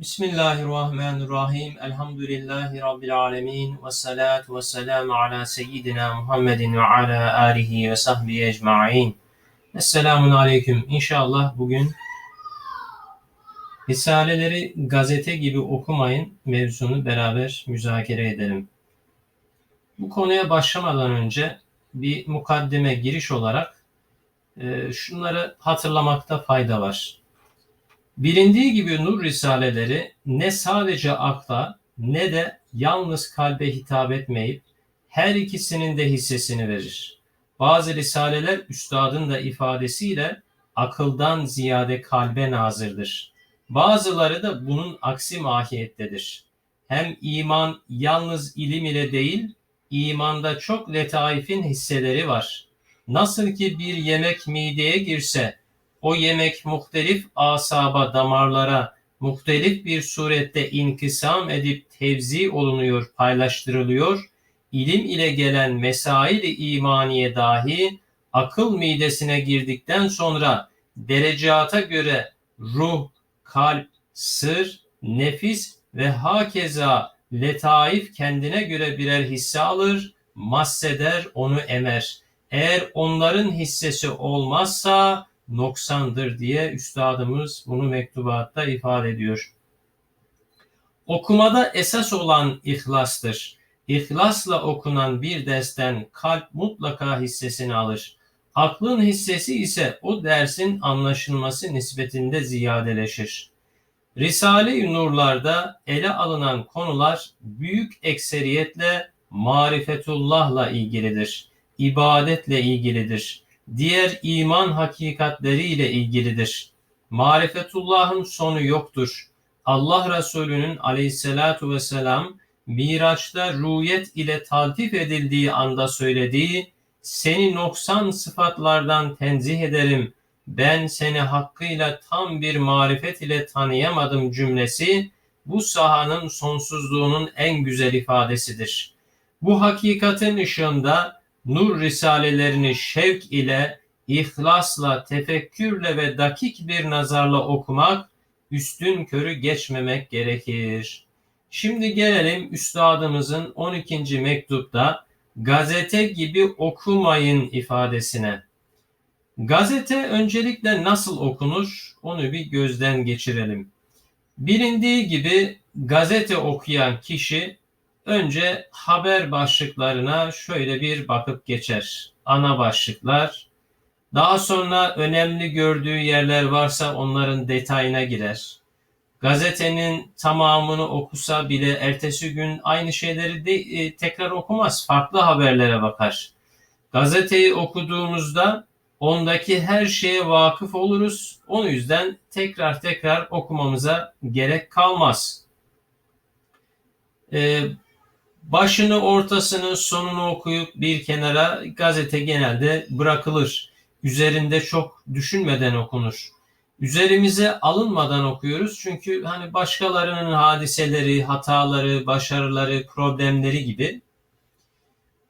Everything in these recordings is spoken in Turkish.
Bismillahirrahmanirrahim. Elhamdülillahi Rabbil alemin. Ve salatu ve selamu ala seyyidina Muhammedin ve ala alihi ve sahbihi ecma'in. Esselamun aleyküm. İnşallah bugün Risaleleri gazete gibi okumayın mevzunu beraber müzakere edelim. Bu konuya başlamadan önce bir mukaddime giriş olarak e, şunları hatırlamakta fayda var. Bilindiği gibi nur risaleleri ne sadece akla ne de yalnız kalbe hitap etmeyip her ikisinin de hissesini verir. Bazı risaleler üstadın da ifadesiyle akıldan ziyade kalbe nazırdır. Bazıları da bunun aksi mahiyettedir. Hem iman yalnız ilim ile değil, imanda çok letaifin hisseleri var. Nasıl ki bir yemek mideye girse o yemek muhtelif asaba, damarlara muhtelif bir surette inkisam edip tevzi olunuyor, paylaştırılıyor. İlim ile gelen mesail-i imaniye dahi akıl midesine girdikten sonra derecata göre ruh, kalp, sır, nefis ve hakeza letaif kendine göre birer hisse alır, masseder onu emer. Eğer onların hissesi olmazsa noksandır diye üstadımız bunu mektubatta ifade ediyor. Okumada esas olan ihlastır. İhlasla okunan bir dersten kalp mutlaka hissesini alır. Aklın hissesi ise o dersin anlaşılması nispetinde ziyadeleşir. Risale-i Nurlar'da ele alınan konular büyük ekseriyetle marifetullah'la ilgilidir. ibadetle ilgilidir diğer iman hakikatleriyle ilgilidir. Marifetullah'ın sonu yoktur. Allah Resulü'nün aleyhissalatu vesselam Miraç'ta rüyet ile taltif edildiği anda söylediği seni noksan sıfatlardan tenzih ederim. Ben seni hakkıyla tam bir marifet ile tanıyamadım cümlesi bu sahanın sonsuzluğunun en güzel ifadesidir. Bu hakikatin ışığında nur risalelerini şevk ile, ihlasla, tefekkürle ve dakik bir nazarla okumak, üstün körü geçmemek gerekir. Şimdi gelelim üstadımızın 12. mektupta gazete gibi okumayın ifadesine. Gazete öncelikle nasıl okunur onu bir gözden geçirelim. Bilindiği gibi gazete okuyan kişi Önce haber başlıklarına şöyle bir bakıp geçer. Ana başlıklar. Daha sonra önemli gördüğü yerler varsa onların detayına girer. Gazetenin tamamını okusa bile ertesi gün aynı şeyleri de, e, tekrar okumaz. Farklı haberlere bakar. Gazeteyi okuduğumuzda ondaki her şeye vakıf oluruz. O yüzden tekrar tekrar okumamıza gerek kalmaz. Ee, başını, ortasını, sonunu okuyup bir kenara gazete genelde bırakılır. Üzerinde çok düşünmeden okunur. Üzerimize alınmadan okuyoruz çünkü hani başkalarının hadiseleri, hataları, başarıları, problemleri gibi.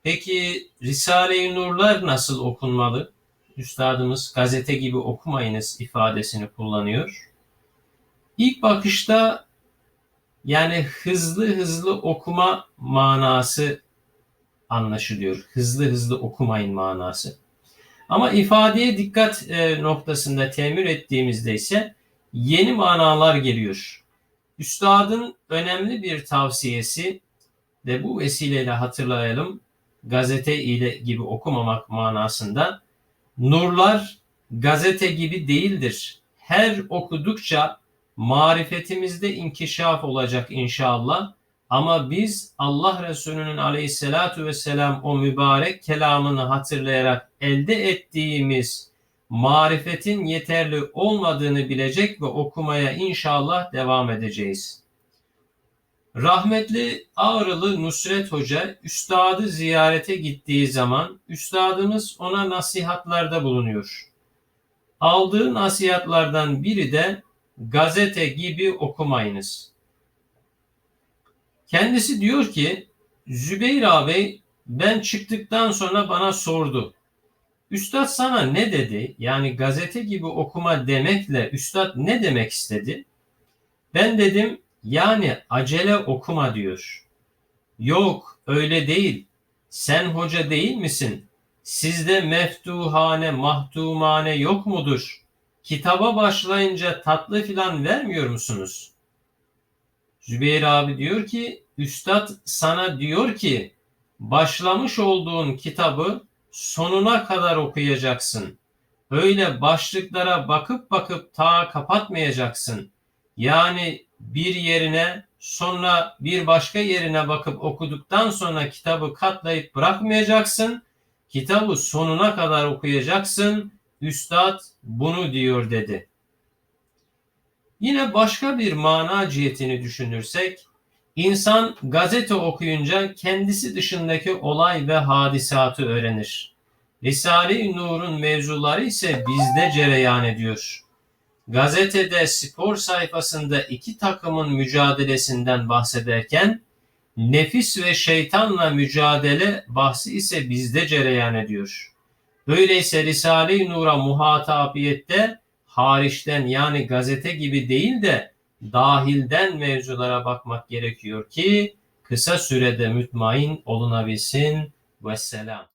Peki Risale-i Nurlar nasıl okunmalı? Üstadımız gazete gibi okumayınız ifadesini kullanıyor. İlk bakışta yani hızlı hızlı okuma manası anlaşılıyor. Hızlı hızlı okumayın manası. Ama ifadeye dikkat e, noktasında temir ettiğimizde ise yeni manalar geliyor. Üstadın önemli bir tavsiyesi de bu vesileyle hatırlayalım. Gazete ile gibi okumamak manasında nurlar gazete gibi değildir. Her okudukça marifetimizde inkişaf olacak inşallah. Ama biz Allah Resulü'nün aleyhissalatu vesselam o mübarek kelamını hatırlayarak elde ettiğimiz marifetin yeterli olmadığını bilecek ve okumaya inşallah devam edeceğiz. Rahmetli Ağrılı Nusret Hoca üstadı ziyarete gittiği zaman üstadımız ona nasihatlarda bulunuyor. Aldığı nasihatlardan biri de gazete gibi okumayınız. Kendisi diyor ki Zübeyir abi ben çıktıktan sonra bana sordu. Üstad sana ne dedi? Yani gazete gibi okuma demekle üstad ne demek istedi? Ben dedim yani acele okuma diyor. Yok öyle değil. Sen hoca değil misin? Sizde meftuhane, mahtumane yok mudur? Kitaba başlayınca tatlı filan vermiyor musunuz? Zübeyir abi diyor ki, Üstad sana diyor ki, başlamış olduğun kitabı sonuna kadar okuyacaksın. Öyle başlıklara bakıp bakıp ta kapatmayacaksın. Yani bir yerine sonra bir başka yerine bakıp okuduktan sonra kitabı katlayıp bırakmayacaksın. Kitabı sonuna kadar okuyacaksın. Üstad bunu diyor dedi. Yine başka bir mana cihetini düşünürsek, insan gazete okuyunca kendisi dışındaki olay ve hadisatı öğrenir. Risale-i Nur'un mevzuları ise bizde cereyan ediyor. Gazetede spor sayfasında iki takımın mücadelesinden bahsederken nefis ve şeytanla mücadele bahsi ise bizde cereyan ediyor. Öyleyse Risale-i Nur'a muhatabiyette hariçten yani gazete gibi değil de dahilden mevzulara bakmak gerekiyor ki kısa sürede mütmain olunabilsin. Vesselam.